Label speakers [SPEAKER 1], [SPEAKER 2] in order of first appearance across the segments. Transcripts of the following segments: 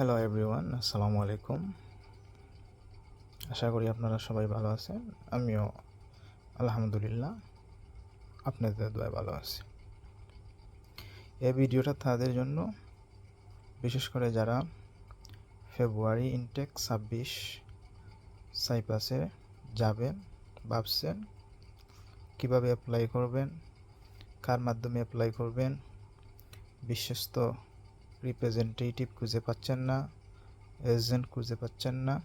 [SPEAKER 1] Hello everyone আসসালামু আলাইকুম আশা করি আপনারা সবাই ভালো আছেন। আমিও আলহামদুলিল্লাহ আপনাদের দোয়া ভালো আছি। এই ভিডিওটা তাদের জন্য, বিশেষ করে যারা ফেব্রুয়ারি ইনটেক ছাব্বিশ সাইপাসে যাবেন, ভাবছেন কীভাবে অ্যাপ্লাই করবেন, কার মাধ্যমে অ্যাপ্লাই করবেন, বিশ্বস্ত রিপ্রেজেন্টেটিভ খুঁজে পাচ্ছেন না এজেন্ট খুঁজে পাচ্ছেন না।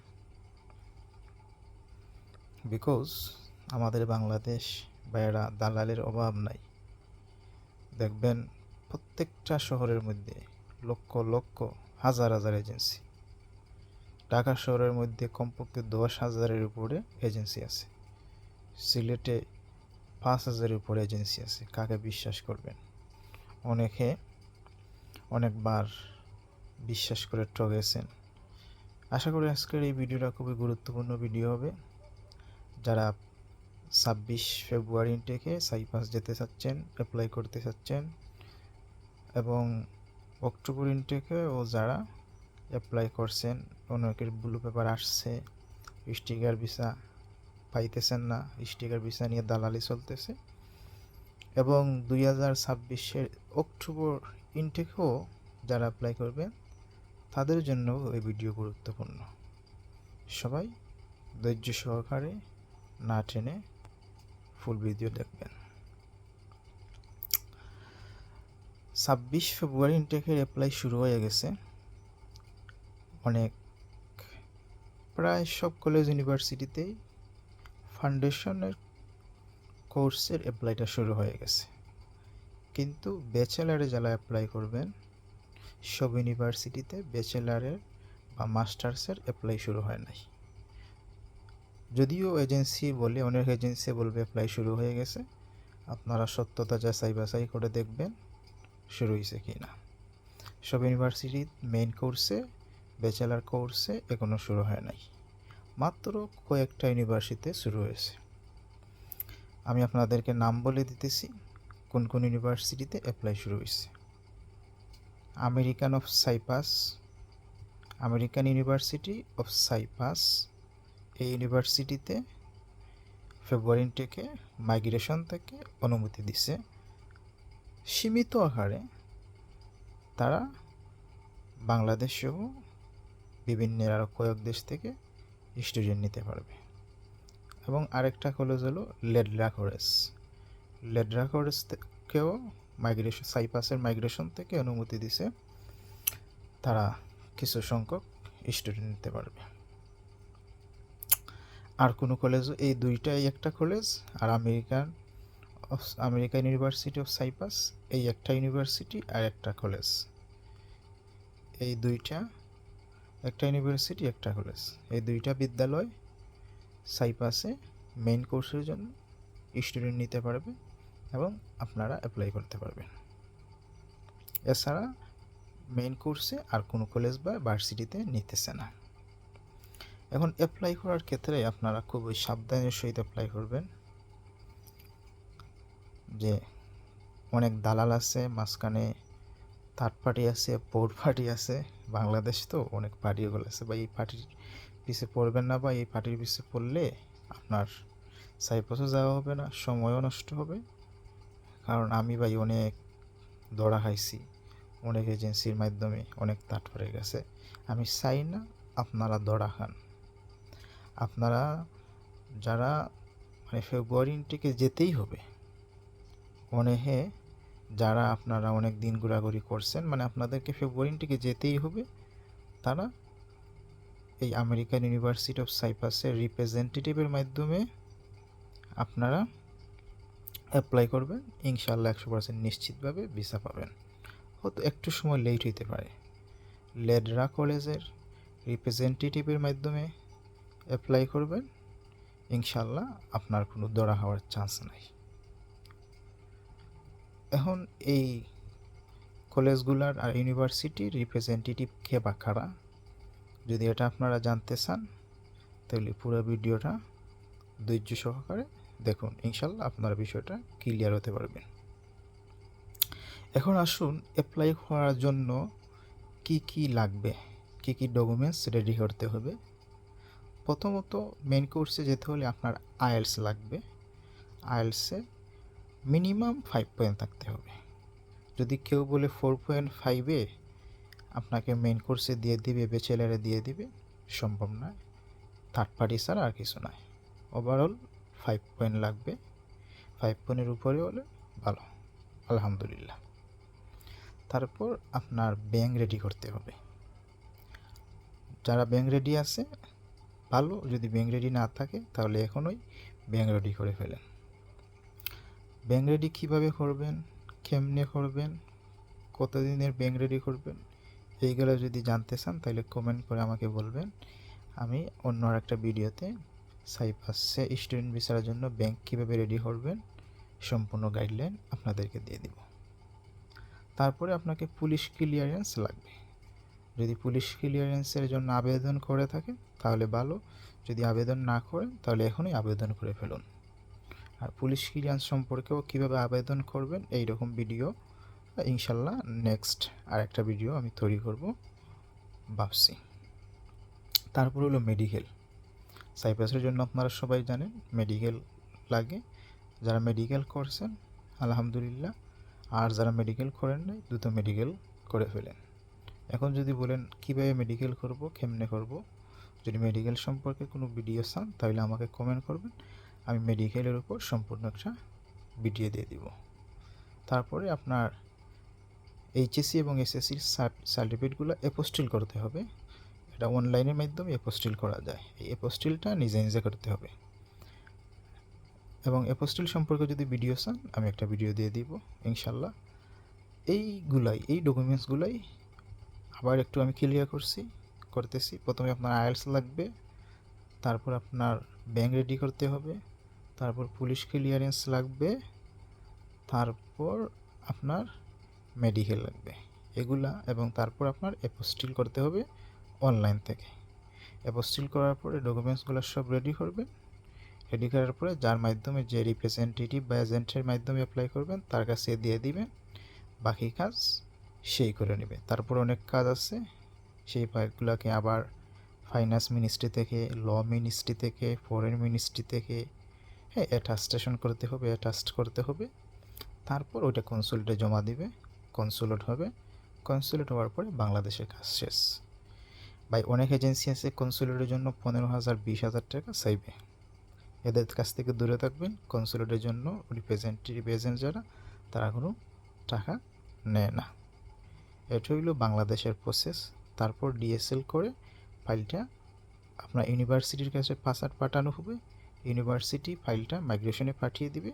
[SPEAKER 1] বিকজ আমাদের বাংলাদেশ বাইরা দালালের অভাব নাই। দেখবেন প্রত্যেকটা শহরের মধ্যে লক্ষ লক্ষ, হাজার হাজার এজেন্সি ঢাকা শহরের মধ্যে কমপক্ষে দশ হাজারের উপরে এজেন্সি আছে। সিলেটে পাঁচ হাজারের উপরে এজেন্সি আছে, কাকে বিশ্বাস করবেন? অনেকে অনেকবার বিশ্বাস করে ঠকেছেন আশা করি আজকের এই ভিডিওটা খুবই গুরুত্বপূর্ণ ভিডিও হবে। যারা ছাব্বিশ ফেব্রুয়ারি ইনটেকে সাইপাস যেতে চাচ্ছেন অ্যাপ্লাই করতে চাচ্ছেন, এবং অক্টোবর ইনটেকে ও যারা অ্যাপ্লাই করছেন, অনেকের ব্লু পেপার আসছে স্টিকার ভিসা পাইতেছেন না স্টিকার ভিসা নিয়ে দালালি চলতেছে। এবং দুই হাজার ছাব্বিশের অক্টোবর ইনটেকেও যারা অ্যাপ্লাই করবেন তাদের জন্য এই ভিডিও গুরুত্বপূর্ণ। সবাই ধৈর্য সহকারে না টেনে ফুল ভিডিও দেখবেন। ছাব্বিশ ফেব্রুয়ারি ইনটেকের অ্যাপ্লাই শুরু হয়ে গেছে। অনেক, প্রায় সব কলেজ ইউনিভার্সিটিতেই ফাউন্ডেশনের কোর্সের অ্যাপ্লাইটা শুরু হয়ে গেছে। কিন্তু ব্যাচেলারে যারা অ্যাপ্লাই করবেন, সব ইউনিভার্সিটিতে ব্যাচেলারের বা মাস্টার্সের অ্যাপ্লাই শুরু হয় নাই। যদিও এজেন্সি বলে, অনেক এজেন্সি বলবে অ্যাপ্লাই শুরু হয়ে গেছে। আপনারা সত্যতা যাচাই বাছাই করে দেখবেন শুরু হয়েছে কি না সব ইউনিভার্সিটির মেইন কোর্সে ব্যাচেলার কোর্সে এখনও শুরু হয় নাই। মাত্র কয়েকটা ইউনিভার্সিটিতে শুরু হয়েছে। আমি আপনাদেরকে নাম বলে দিতেছি। কোন কোন ইউনিভার্সিটিতে অ্যাপ্লাই শুরু হয়েছে American of Cyprus American university of Cyprus এই ইউনিভার্সিটিতে ফেব্রুয়ারি থেকে মাইগ্রেশন থেকে অনুমতি দিছে। সীমিত আকারে তারা বাংলাদেশ সহ বিভিন্ন আরও কয়েক দেশ থেকে স্টুডেন্ট নিতে পারবে। এবং আরেকটা কলেজ হলো লেডরা কলেজ লেডরা কলেজ থেকেও মাইগ্রেশন, সাইপাসের মাইগ্রেশন থেকে অনুমতি দিছে। তারা কিছু সংখ্যক স্টুডেন্ট নিতে পারবে। আর কোনো কলেজ এই দুইটাই একটা college R American American university of Cyprus এই একটা ইউনিভার্সিটি আর একটা কলেজ এই দুইটা একটা ইউনিভার্সিটি একটা কলেজ এই দুইটা বিদ্যালয় সাইপাসে মেইন কোর্সের জন্য স্টুডেন্ট নিতে পারবে। এবং আপনারা অ্যাপ্লাই করতে পারবেন। এছাড়া মেইন কোর্সে আর কোনো কলেজ বা ভার্সিটিতে নিতেছে না। এখন অ্যাপ্লাই করার ক্ষেত্রে আপনারা খুবই সাবধানের সহিত অ্যাপ্লাই করবেন। যে অনেক দালাল আছে, মাঝখানে থার্ড পার্টি আছে ফোর্থ পার্টি আছে, বাংলাদেশ তো অনেক পার্টিগুলো আছে। বা এই পার্টির পিছিয়ে পড়বেন না বা এই পার্টির পিছিয়ে পড়লে আপনার সাইপ্রাসও যাওয়া হবে না, সময়ও নষ্ট হবে। কারণ আমি ভাই অনেক দৌড়া খাইছি, অনেক এজেন্সির মাধ্যমে অনেক তাট পড়ে গেছে। আমি চাই না আপনারা দৌড়া খান। আপনারা যারা মানে ফেব্রুয়ারি ইনটেকে যেতেই হবে অনেকে যারা আপনারা অনেক দিন ঘোরাঘুরি করছেন মানে আপনাদেরকে ফেব্রুয়ারি ইনটেকে যেতেই হবে, তারা এই আমেরিকান ইউনিভার্সিটি অফ সাইপাসের রিপ্রেজেন্টেটিভের মাধ্যমে আপনারা অ্যাপ্লাই করবেন ইনশাল্লাহ একশো পার্সেন্ট নিশ্চিতভাবে ভিসা পাবেন। হয়তো একটু সময় লেট হইতে পারে। লেডরা কলেজের রিপ্রেজেন্টেটিভের মাধ্যমে অ্যাপ্লাই করবেন ইনশাল্লাহ আপনার কোনো দড়া হওয়ার চান্স নাই। এখন এই কলেজগুলার আর ইউনিভার্সিটির রিপ্রেজেন্টেটিভ কে বা কারা, যদি এটা আপনারা জানতে চান, তাহলে পুরো ভিডিওটা ধৈর্য সহকারে দেখুন, ইনশাল্লাহ আপনার বিষয়টা ক্লিয়ার হতে পারবেন এখন আসুন অ্যাপ্লাই করার জন্য কি কি লাগবে, কী কী ডকুমেন্টস রেডি করতে হবে। প্রথমত মেন কোর্সে যেতে হলে আপনার আইএলস লাগবে। আইএলসে মিনিমাম ফাইভ পয়েন্ট থাকতে হবে। যদি কেউ বলে ফোর পয়েন্ট ফাইভে আপনাকে মেন কোর্সে দিয়ে দিবে বেচেলারে দিয়ে দিবে, সম্ভব নয়। থার্ড পার্টি ছাড়া আর কিছু নয়। ওভারঅল ফাইভ পয়েন্ট লাগবে। ফাইভ পয়েন্টের উপরে হলে ভালো। আলহামদুলিল্লাহ। তারপর আপনার ব্যাংক রেডি করতে হবে। যারা ব্যাংক রেডি আছে, ভালো। যদি ব্যাংক রেডি না থাকে, তাহলে এখনই ব্যাংক রেডি করে ফেলেন। ব্যাংক রেডি কীভাবে করবেন? কেমনে করবেন? কতদিনের ব্যাংক রেডি করবেন? এইগুলো যদি জানতে চান, তাহলে কমেন্ট করে আমাকে বলবেন। আমি অন্য একটা ভিডিওতে সাইপাসে স্টুডেন্ট ভিসার জন্য ব্যাংক কীভাবে রেডি করবেন সম্পূর্ণ গাইডলাইন আপনাদেরকে দিয়ে দিব। তারপরে আপনাকে পুলিশ ক্লিয়ারেন্স লাগবে। যদি পুলিশ ক্লিয়ারেন্সের জন্য আবেদন করে থাকেন, তাহলে ভালো। যদি আবেদন না করেন, তাহলে এখনই আবেদন করে ফেলুন। আর পুলিশ ক্লিয়ারেন্স সম্পর্কেও কীভাবে আবেদন করবেন এই রকম ভিডিও ইনশাল্লাহ নেক্সট আর একটা ভিডিও আমি তৈরি করব ভাবছি। তারপর হলো মেডিকেল। সাইপ্রাসের জন্য আপনারা সবাই জানেন মেডিকেল লাগে। যারা মেডিকেল করছেন, আলহামদুলিল্লাহ। আর যারা মেডিকেল করেন নাই, দ্রুত মেডিকেল করে ফেলেন। এখন যদি বলেন, কীভাবে মেডিকেল করব, কেমনে করব? যদি মেডিকেল সম্পর্কে কোনো ভিডিও চান, তাহলে আমাকে কমেন্ট করবেন। আমি মেডিকেলের উপর সম্পূর্ণ একটা ভিডিও দিয়ে দিব। তারপরে আপনার এইচএসসি এবং এসএসসির সার্টিফিকেটগুলো অ্যাপোস্টিল করতে হবে। এটা অনলাইনের মাধ্যমে অ্যাপোস্টিল করা যায়। এই অ্যাপোস্টিলটা নিজে নিজে করতে হবে। এবং অ্যাপোস্টিল সম্পর্কে যদি ভিডিও চান, আমি একটা ভিডিও দিয়ে দিব ইনশাল্লাহ এইগুলাই, এই ডকুমেন্টসগুলাই আবার একটু আমি ক্লিয়ার করছি, করতেছি। প্রথমে আপনার আইএলস লাগবে, তারপর আপনার ব্যাংক রেডি করতে হবে, তারপর পুলিশ ক্লিয়ারেন্স লাগবে, তারপর আপনার মেডিকেল লাগবে। এগুলা এবং তারপর আপনার অ্যাপোস্টিল করতে হবে। অনলাইন থেকে। অ্যাপোস্টিল করার পরে ডকুমেন্টসগুলো সব রেডি করবেন। রেডি করার পরে যার মাধ্যমে যে রিপ্রেজেন্টেটিভ বা এজেন্টের মাধ্যমে অ্যাপ্লাই করবেন, তার কাছে দিয়ে দিবেন। বাকি কাজ সেই করে নেবে। তারপর অনেক কাজ আছে। সেই ফাইলগুলোকে আবার ফাইন্যান্স মিনিস্ট্রি থেকে ল মিনিস্ট্রি থেকে ফরেন মিনিস্ট্রি থেকে হ্যাঁ অ্যাটাস্টেশন করতে হবে অ্যাটাস্ট করতে হবে। তারপর ওইটা কনসুলেটে জমা দিবে। কনসুলেট হবে। কনসুলেট হওয়ার পরে বাংলাদেশের কাজ শেষ। ভাই, অনেক এজেন্সি আছে কনসুলেটের জন্য পনেরো হাজার, বিশ হাজার টাকা চাইবে। এদের কাছ থেকে দূরে থাকবেন কনসুলেটের জন্য রিপ্রেজেন্টেটিভ এজেন্ট যারা, তারা কোনো টাকা নেয় না। এটা হইল বাংলাদেশের প্রসেস তারপর ডিএসএল করে ফাইলটা আপনার ইউনিভার্সিটির কাছে পাসার পাঠানো হবে। ইউনিভার্সিটি ফাইলটা মাইগ্রেশনে পাঠিয়ে দিবে।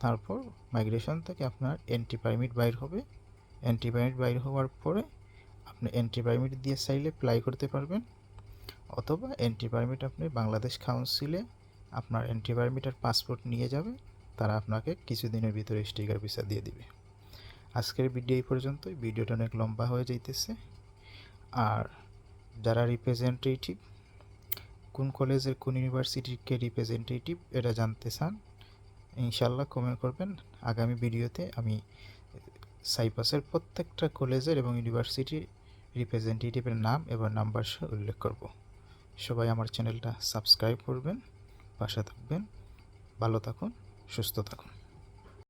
[SPEAKER 1] তারপর মাইগ্রেশন থেকে আপনার এন্টি পারমিট বাইর হবে। এন্টি পারমিট বাইর হওয়ার পরে আপনি পারমিট দিয়ে চাইলে অ্যাপ্লাই করতে পারবেন, অথবা পারমিট আপনি বাংলাদেশ কাউন্সিলে আপনার পারমিটের পাসপোর্ট নিয়ে যাবে, তারা আপনাকে কিছুদিনের ভিতরে স্টিকার ভিসা দিয়ে দিবে। আজকের ভিডিও এই পর্যন্তই। ভিডিওটা অনেক লম্বা হয়ে যাইতেছে। আর যারা রিপ্রেজেন্টেটিভ কোন কলেজের কোন ইউনিভার্সিটিকে রিপ্রেজেন্টেটিভ এটা জানতে চান ইনশাল্লাহ কমেন্ট করবেন। আগামী ভিডিওতে আমি সাইপাসের প্রত্যেকটা কলেজের এবং ইউনিভার্সিটির রিপ্রেজেন্টেটিভের নাম এবং নাম্বার সহ উল্লেখ করব। সবাই আমার চ্যানেলটা সাবস্ক্রাইব করবেন, পাশে থাকবেন, ভালো থাকুন, সুস্থ থাকুন।